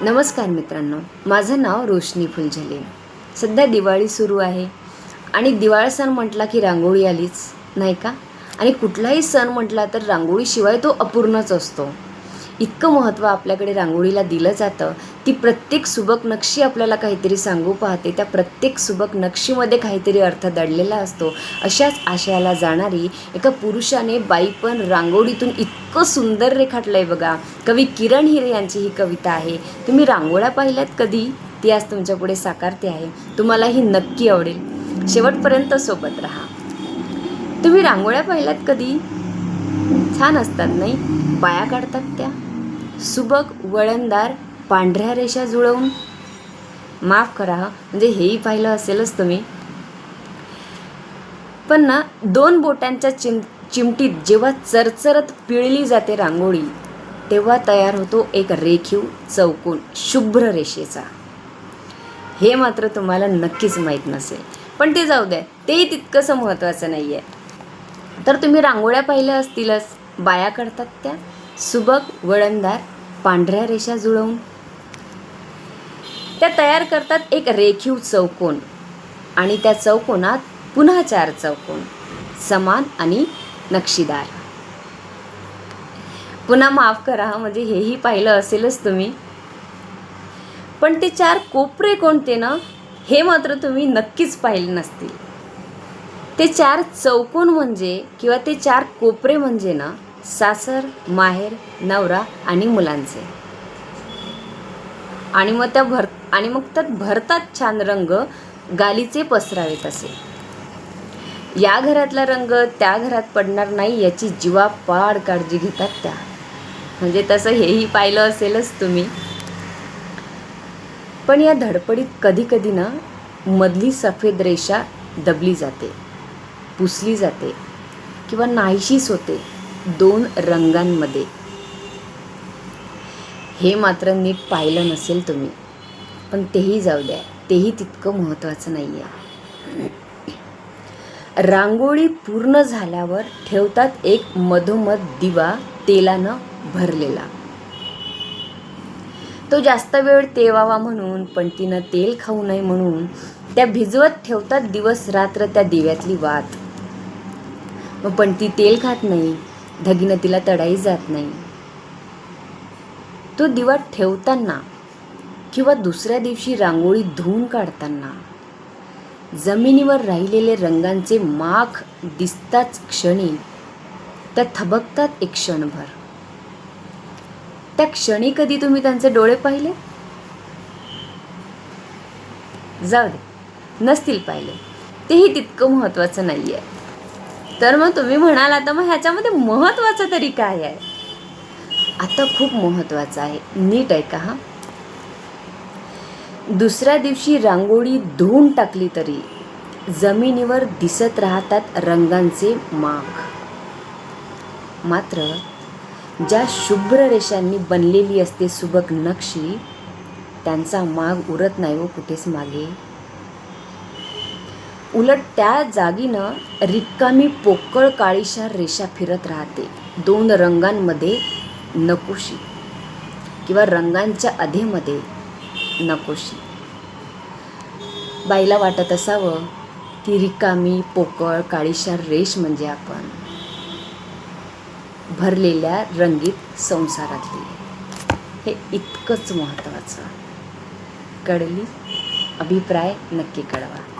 नमस्कार मित्रांनो माझं नाव रोशनी फुलझले. सध्या दिवाळी सुरू आहे आणि दिवाळी सण म्हटला की रांगोळी आलीच नाही का? आणि कुठलाही सण म्हटला तर रांगोळीशिवाय तो अपूर्णच असतो. इतकं महत्त्व आपल्याकडे रांगोळीला दिलं जातं ती प्रत्येक सुबक नक्षी आपल्याला काहीतरी सांगू पाहते त्या प्रत्येक सुबक नक्षीमध्ये काहीतरी अर्थ दडलेला असतो. अशाच आशयाला जाणारी एका पुरुषाने बाई पण रांगोळीतून इतकं सुंदर रेखाटलं आहे बघा. कवी किरण हिरे यांची ही कविता आहे. तुम्ही रांगोळ्या पाहिल्यात कधी? ती आज तुमच्यापुढे साकारते आहे. तुम्हाला ही नक्की आवडेल. शेवटपर्यंत सोबत राहा. तुम्ही रांगोळ्या पाहिल्यात कधी? छान असतात नाही? बाया काढतात त्या? सुबक वळणदार पांढऱ्या रेषा जुळवून. माफ करा म्हणजे हेही पाहिलं असेलच तुम्ही. पण ना दोन बोटांच्या चिम चिमटीत जेव्हा चरचरत पिळली जाते रांगोळी तेव्हा तयार होतो एक रेखीव चौकोन शुभ्र रेषेचा. हे मात्र तुम्हाला नक्कीच माहीत नसेल. पण ते जाऊ द्या तेही तितकंसं महत्त्वाचं नाही आहे तर तुम्ही रांगोळ्या पाहिल्या असतीलच. बाया करतात त्या. सुबक वळणदार पांढऱ्या रेषा जुळवून. त्या तयार करतात एक रेखीव चौकोन आणि त्या चौकोनात पुन्हा चार चौकोन समान आणि नक्षीदार. पुन्हा माफ करा म्हणजे हेही पाहिलं असेलच तुम्ही. पण ते चार कोपरे कोणते ना हे मात्र तुम्ही नक्कीच पाहिले नसतील. ते चार चौकोन म्हणजे किंवा ते चार कोपरे म्हणजे ना सासर माहेर नवरा आणि मुलांचे. आणि मग त्या भर आणि मग त्यात भरतात छान रंग गालीचे पसरावेत असे. या घरातला रंग त्या घरात पडणार नाही याची जीवापाड काळजी घेतात त्या. म्हणजे तसं हेही पाहिलं असेलच तुम्ही. पण या धडपडीत कधी कधी ना मधली सफेद रेषा दबली जाते पुसली जाते किंवा नाहीशीच होते. दोन रंगांमध्ये. हे मात्र नीट पाहिलं नसेल तुम्ही. पण तेही जाऊ द्या. तेही तितकं महत्त्वाचं नाही आहे रांगोळी पूर्ण झाल्यावर ठेवतात एक मधोमध दिवा तेलानं भरलेला. तो जास्त वेळ तेवावा म्हणून पण तिनं तेल खाऊ नये म्हणून त्या भिजवत ठेवतात दिवस रात्र त्या दिव्यातली वात. मग पण ती तेल खात नाही. धगीनं तिला तडाई जात नाही. तो दिवा ठेवताना किंवा दुसऱ्या दिवशी रांगोळी धुवून काढताना जमिनीवर राहिलेले रंगांचे माख दिसताच क्षणी त्या थबकतात एक क्षणभर. त्या क्षणी कधी तुम्ही त्यांचे डोळे पाहिले? जाऊ दे नसतील पाहिले. तेही तितकं महत्त्वाचं नाही आहे तर मग तुम्ही म्हणाल आता मग ह्याच्यामध्ये महत्त्वाचं तरी काय आहे? आता खूप महत्त्वाचं आहे. नीट ऐका हा. दुसऱ्या दिवशी रांगोळी धुवून टाकली तरी जमिनीवर दिसत राहतात रंगांचे माग मात्र ज्या शुभ्र रेषांनी बनलेली असते सुबक नक्षी त्यांचा माग उरत नाही हो कुठेच मागे. उलट त्या जागीनं रिकामी पोकळ काळीशार रेषा फिरत राहते. दोन रंगांमध्ये नकोशी. किंवा रंगांच्या अधेमध्ये नकोशी. बाईला वाटत असावं ती रिकामी पोकळ काळीशार रेष म्हणजे आपण भरलेल्या रंगीत संसारातली. हे इतकंच महत्त्वाचं. कळली अभिप्राय नक्की कळवा.